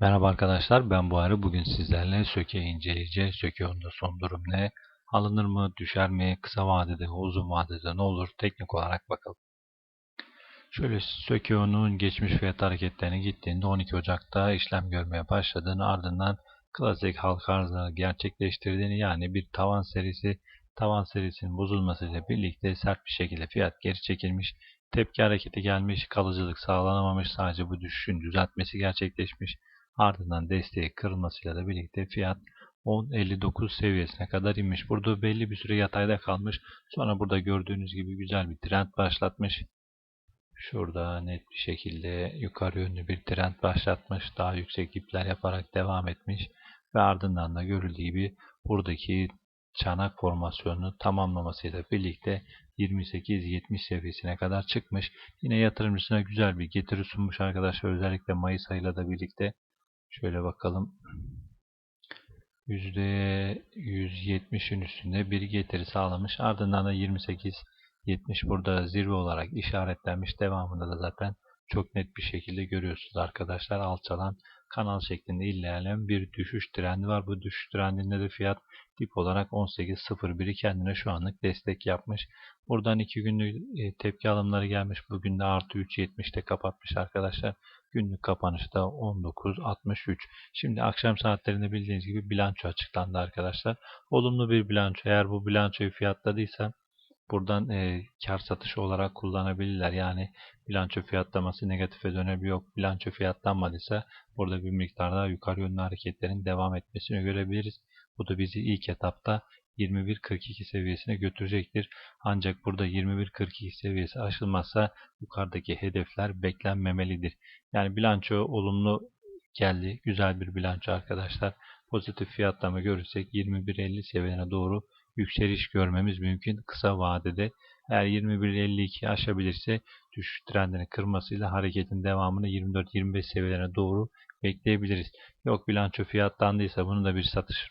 Merhaba arkadaşlar ben Buhari. Bugün sizlerle Söke inceleyeceğiz. Söke onda son durum ne? Alınır mı? Düşer mi? Kısa vadede, uzun vadede ne olur? Teknik olarak bakalım. Şöyle Sökeo'nun geçmiş fiyat hareketlerine gittiğinde 12 Ocak'ta işlem görmeye başladığını ardından klasik halka arzları gerçekleştirdiğini yani bir tavan serisi tavan serisinin bozulmasıyla birlikte sert bir şekilde fiyat geri çekilmiş tepki hareketi gelmiş kalıcılık sağlanamamış sadece bu düşüşün düzeltmesi gerçekleşmiş ardından desteği kırılmasıyla da birlikte fiyat 10.59 seviyesine kadar inmiş. Burada belli bir süre yatayda kalmış. Sonra burada gördüğünüz gibi güzel bir trend başlatmış. Şurada net bir şekilde yukarı yönlü bir trend başlatmış. Daha yüksek ipler yaparak devam etmiş. Ve ardından da görüldüğü gibi buradaki çanak formasyonunu tamamlamasıyla birlikte 28-70 seviyesine kadar çıkmış. Yine yatırımcısına güzel bir getiri sunmuş arkadaşlar. Özellikle Mayıs ayıyla da birlikte. Şöyle bakalım. %170'in üstünde bir getiri sağlamış. Ardından da 28 70 burada zirve olarak işaretlenmiş. Devamında da zaten çok net bir şekilde görüyorsunuz arkadaşlar. Alçalan kanal şeklinde ilerleyen bir düşüş trendi var. Bu düşüş trendinde de fiyat dip olarak 18.01'i kendine şu anlık destek yapmış. Buradan 2 günlük e, tepki alımları gelmiş. Bugün de artı 3.70'te kapatmış arkadaşlar. Günlük kapanışta 19.63. Şimdi akşam saatlerinde bildiğiniz gibi bilanço açıklandı arkadaşlar. Olumlu bir bilanço. Eğer bu bilançoyu fiyatladıysa buradan e, kar satışı olarak kullanabilirler. Yani bilanço fiyatlaması negatife dönebiliyor. Bilanço fiyatlanmadıysa burada bir miktar daha yukarı yönlü hareketlerin devam etmesini görebiliriz. Bu da bizi ilk etapta 21.42 seviyesine götürecektir. Ancak burada 21.42 seviyesi aşılmazsa yukarıdaki hedefler beklenmemelidir. Yani bilanço olumlu geldi. Güzel bir bilanço arkadaşlar. Pozitif fiyatlama görürsek 21.50 seviyelerine doğru yükseliş görmemiz mümkün kısa vadede. Eğer 21.52 aşabilirse düşüş trendini kırmasıyla hareketin devamını 24-25 seviyelerine doğru bekleyebiliriz. Yok bilanço fiyatlandıysa bunu da bir satış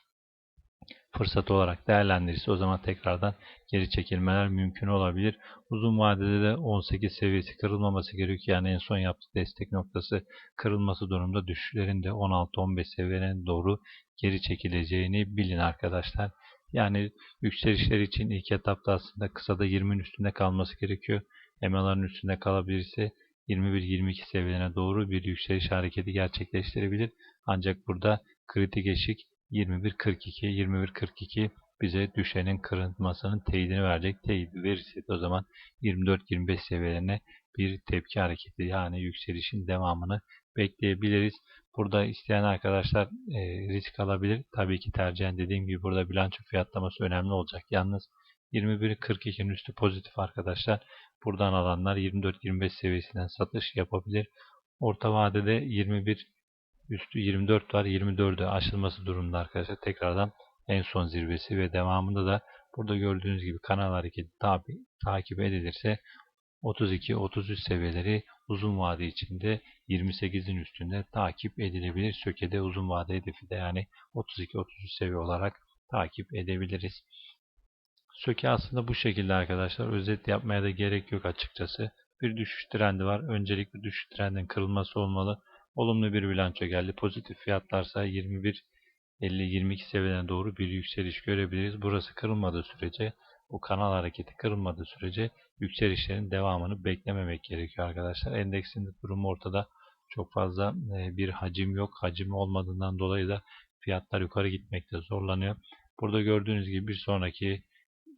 fırsatı olarak değerlendirirse o zaman tekrardan geri çekilmeler mümkün olabilir. Uzun vadede de 18 seviyesi kırılmaması gerekiyor. Yani en son yaptığı destek noktası kırılması durumda düşüşlerin de 16-15 seviyelerine doğru geri çekileceğini bilin arkadaşlar. Yani yükselişler için ilk etapta aslında kısada 20'nin üstünde kalması gerekiyor. EMA'ların üstünde kalabilirse 21-22 seviyelerine doğru bir yükseliş hareketi gerçekleştirebilir. Ancak burada kritik eşik 21.42 21.42 bize düşenin kırılmasının teyidini verecek. Teyidi verirse o zaman 24-25 seviyelerine bir tepki hareketi yani yükselişin devamını bekleyebiliriz. Burada isteyen arkadaşlar e, risk alabilir. Tabii ki tercihen dediğim gibi burada bilanço fiyatlaması önemli olacak. Yalnız 21.42'nin üstü pozitif arkadaşlar. Buradan alanlar 24-25 seviyesinden satış yapabilir. Orta vadede 21 üstü 24 var. 24'ü aşılması durumunda arkadaşlar. Tekrardan en son zirvesi ve devamında da burada gördüğünüz gibi kanal hareketi tabi, takip edilirse 32-33 seviyeleri uzun vade içinde 28'in üstünde takip edilebilir. Sökede uzun vade hedefi de yani 32-33 seviye olarak takip edebiliriz. Söke aslında bu şekilde arkadaşlar. Özet yapmaya da gerek yok açıkçası. Bir düşüş trendi var. Öncelikle düşüş trendin kırılması olmalı. Olumlu bir bilanço geldi. Pozitif fiyatlarsa 21 50-22 seviyelerine doğru bir yükseliş görebiliriz. Burası kırılmadığı sürece, bu kanal hareketi kırılmadığı sürece yükselişlerin devamını beklememek gerekiyor arkadaşlar. Endeksin durumu ortada. Çok fazla e, bir hacim yok. Hacim olmadığından dolayı da fiyatlar yukarı gitmekte zorlanıyor. Burada gördüğünüz gibi bir sonraki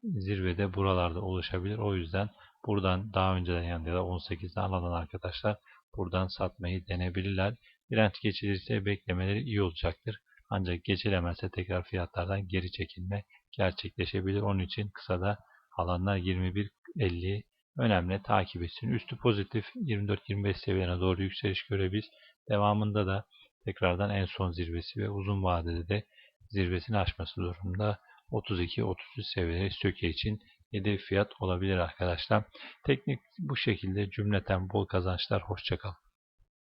zirvede buralarda oluşabilir. O yüzden buradan daha önceden yani ya da 18'den alan arkadaşlar buradan satmayı denebilirler. Direnç geçilirse beklemeleri iyi olacaktır. Ancak geçilemezse tekrar fiyatlardan geri çekilme gerçekleşebilir. Onun için kısada alanlar 21.50 önemli takip etsin. Üstü pozitif 24-25 seviyene doğru yükseliş görebiliriz. Devamında da tekrardan en son zirvesi ve uzun vadede de zirvesini aşması durumunda 32-33 seviyeleri söke için hedef fiyat olabilir arkadaşlar. Teknik bu şekilde cümleten bol kazançlar. Hoşçakalın.